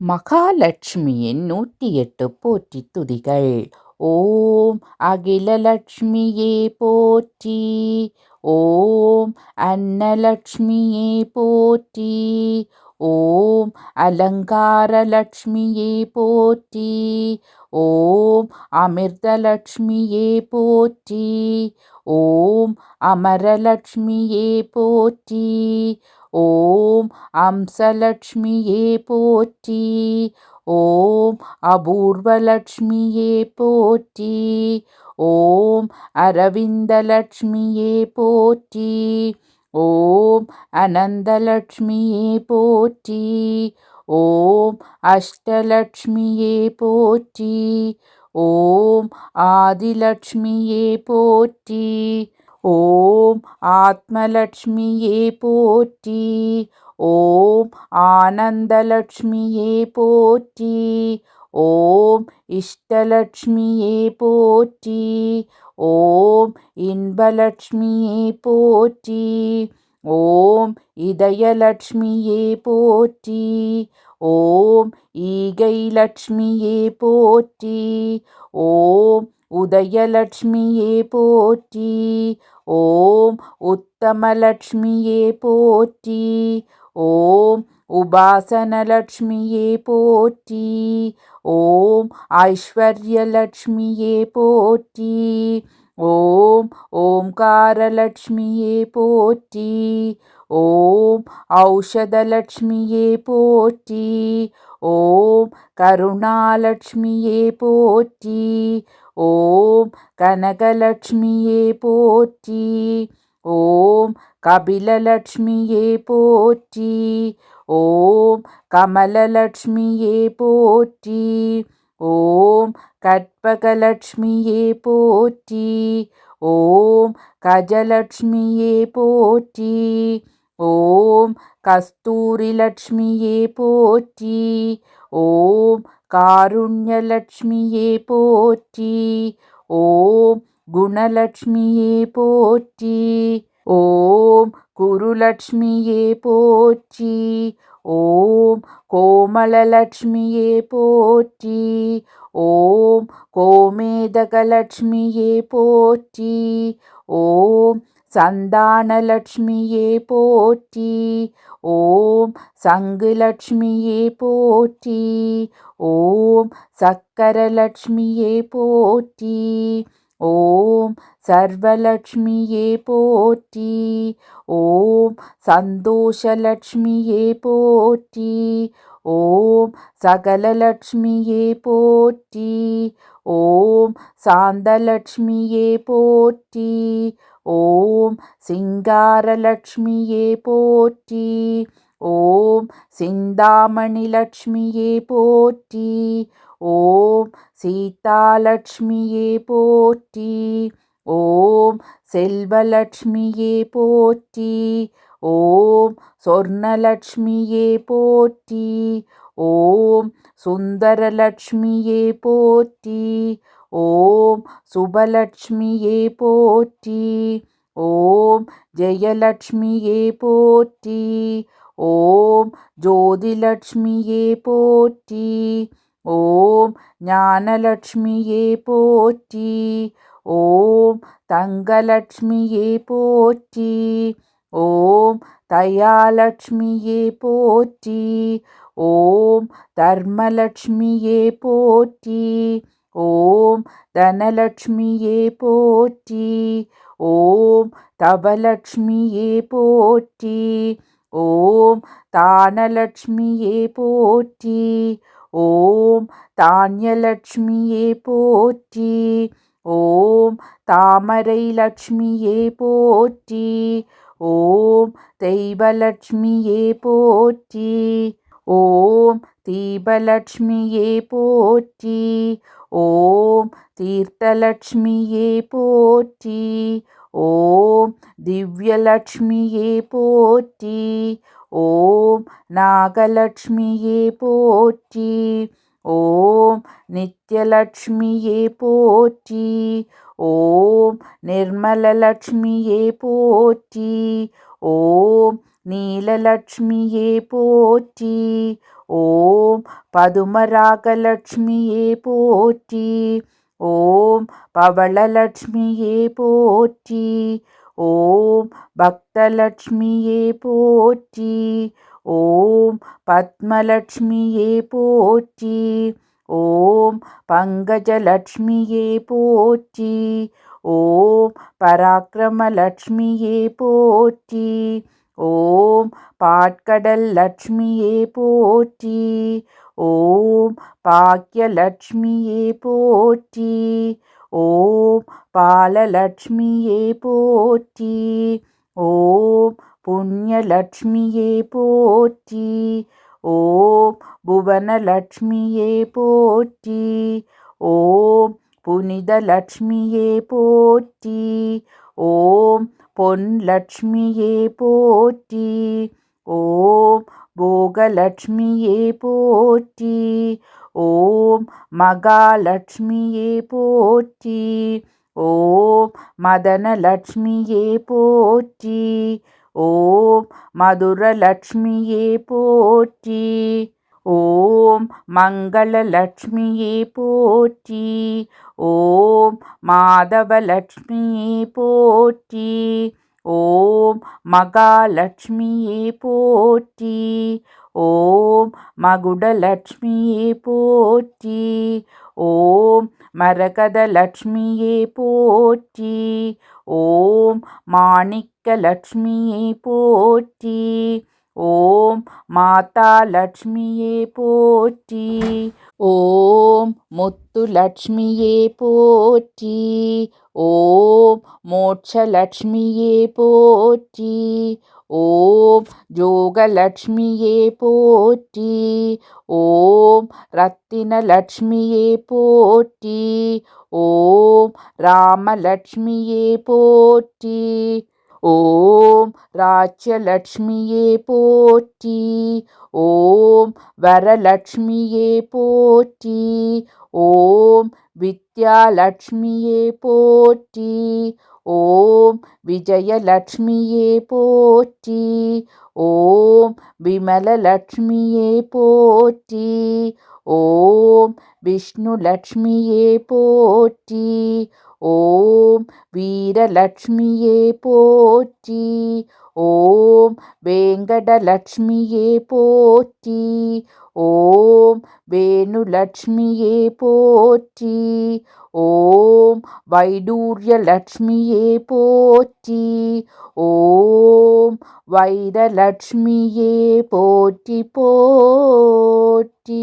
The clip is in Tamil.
மகாலட்சுமியின் நூற்றி எட்டு போற்றி துதிகள். ஓம் அகிலலட்சுமியே போற்றி. ஓம் அன்னலட்சுமியே போற்றி. ஓம் அலங்காரலட்சுமியே போற்றி. ஓம் அமிர்தலட்சுமியே போற்றி. ஓம் அமரலட்சுமியே போற்றி. ஓம் அம்சலட்சுமியே போற்றி. ஓம் அபூர்வலட்சுமியே போற்றி. ஓம் அரவிந்தலட்சுமியே போற்றி. ஓம் அனந்தலட்சுமியே போற்றி. ஓம் அஷ்டலட்சுமியே போற்றி. ஓம் ஆதிலட்சுமியே போற்றி. ஓம் ஆத்மலட்சுமியே போற்றி. ஓம் ஆனந்தலட்சுமியே போற்றி. ஓம் இஷ்டலட்சுமியே போற்றி. ஓம் இன்பலட்சுமியே போற்றி. ஓம் இதயலட்சுமியே போற்றி. ஓம் ஈகை லட்சுமியே போற்றி ஓம் உதயலட்சுமியே போற்றி ஓம் உத்தமலட்சுமியே போற்றி ஓம் உபாசனலட்சுமியே போற்றி ஓம் ஐஸ்வர்யலட்சுமியே போற்றி ஓம் ஓம்காரலட்சுமியே போற்றி ஓம் ஔஷதலட்சுமியே போற்றி ஓம் கருணாலட்சுமியே போற்றி ஓம் கனகலட்சுமியே போற்றி ஓம் கபிலலட்சுமியே போற்றி ஓம் கமலலட்சுமியே போற்றி ஓம் கற்பகலட்சுமியே போற்றி ஓம் கஜலட்சுமியே போற்றி. ஓம் கஸ்தூரிலட்சுமியே போற்றி. ஓம் காருண்யலட்சுமியே போற்றி. ஓம் குணலட்சுமியே போற்றி. ஓம் குருலட்சுமியே போற்றி. ஓம் கோமலலட்சுமியே போற்றி. ஓம் கோமேதகலட்சுமியே போற்றி. ஓம் சந்தானலட்சுமியே போற்றி. ஓம் சங்குலட்சுமியே போற்றி. ஓம் சக்கரலட்சுமியே போற்றி. ஓம் சர்வலட்சுமியே போற்றி. ஓம் சந்தோஷலட்சுமியே போற்றி. ஓம் சகலலட்சுமியே போற்றி. ஓம் சாந்தலட்சுமியே போற்றி. ஓம் சிங்காரலட்சுமியே போற்றி. ஓம் சிந்தாமணி லட்சுமியே போற்றி. ஓம் சீதாலட்சுமியே போற்றி. ஓம் செல்வலட்சுமியே போற்றி. ஓம் சொர்ணலட்சுமியே போற்றி. ஓம் சுந்தரலட்சுமியே போற்றி. ஓம் சுபலட்சுமியே போற்றி ஓம் ஜெயலட்சுமியே போற்றி ஓம் ஜோதிலட்சுமியே போற்றி ஓம் ஞானலட்சுமியே போற்றி ஓம் தங்கலட்சுமியே போற்றி ஓம் தயாலட்சுமியே போற்றி ஓம் தர்மலட்சுமியே போற்றி ஓம் தனலட்சுமியே போற்றி ஓம் தவலட்சுமியே போற்றி ஓம் தானலட்சுமியே போற்றி ஓம் தானியலட்சுமியே போற்றி ஓம் தாமரை லட்சுமியே போற்றி ஓம் தெய்வலட்சுமியே போற்றி. ஓம் தீபலட்சுமியே போற்றி. ஓம் தீர்த்தலட்சுமியே போற்றி. ஓம் திவ்யலட்சுமியே போற்றி. ஓம் நாகலட்சுமியே போற்றி. ஓம் நித்யலட்சுமியே போற்றி. ஓம் நிர்மலலட்சுமியே போற்றி. ஓம் நீலலட்சுமியே போற்றி. ஓம் பதுமராகலட்சுமியே போற்றி. ஓம் பவளலட்சுமியே போற்றி. ஓம் பக்தலட்சுமியே போற்றி. ஓம் பத்மலட்சுமியே போற்றி. ஓம் பங்கஜலட்சுமியே போற்றி. ஓம் பராக்கிரமலட்சுமியே போற்றி. ஓம் பாட்கடல் லட்சுமியே போற்றி. ஓம் பாக்கியலட்சுமியே போற்றி. ஓம் பாலலட்சுமியே போற்றி. ஓம் புண்ணியலட்சுமியே போற்றி. ஓம் புவனலட்சுமியே போற்றி. ஓம் புனிதலட்சுமியே போற்றி. ஓம் பொன் லட்சுமியே போற்றி. ஓம் போகலட்சுமியே போற்றி. ஓம் மகாலட்சுமியே போற்றி. ஓம் மதனலட்சுமியே போற்றி. ஓம் மதுரலட்சுமியே போற்றி. ஓம் மங்களலட்சுமியே போற்றி. ஓம் மாதவலட்சுமியே போற்றி. ஓம் மகாலட்சுமியே போற்றி. ஓம் மகுடலட்சுமியே போற்றி. ஓம் மரகதலட்சுமியே போற்றி. ஓம் மாணிக்கலட்சுமியே போற்றி. ஓம் மாதா லட்சுமியே போற்றி. ஓம் முத்து லட்சுமியே போற்றி. ஓம் மோட்சலட்சுமியே போற்றி. ஓம் ஜோகலட்சுமியே போற்றி. ஓம் ரத்தினலட்சுமியே போற்றி. ஓம் ராமலட்சுமியே போற்றி. ஓம் ராஜ்யலட்சுமியே போற்றி. ஓம் வரலட்சுமியே போற்றி. ஓம் வித்யாலட்சுமியே போற்றி. ஓம் விஜயலட்சுமியே போற்றி. ஓம் விமலலட்சுமியே போற்றி. ஓம் விஷ்ணுலட்சுமியே போற்றி. ஓம் வீரலட்சுமியே போற்றி. ஓம் வேங்கடலட்சுமியே போற்றி. ஓம் வேணுலட்சுமியே போற்றி. ஓம் வைடூரியலட்சுமியே போற்றி. ஓம் வைரலட்சுமியே போற்றி போற்றி.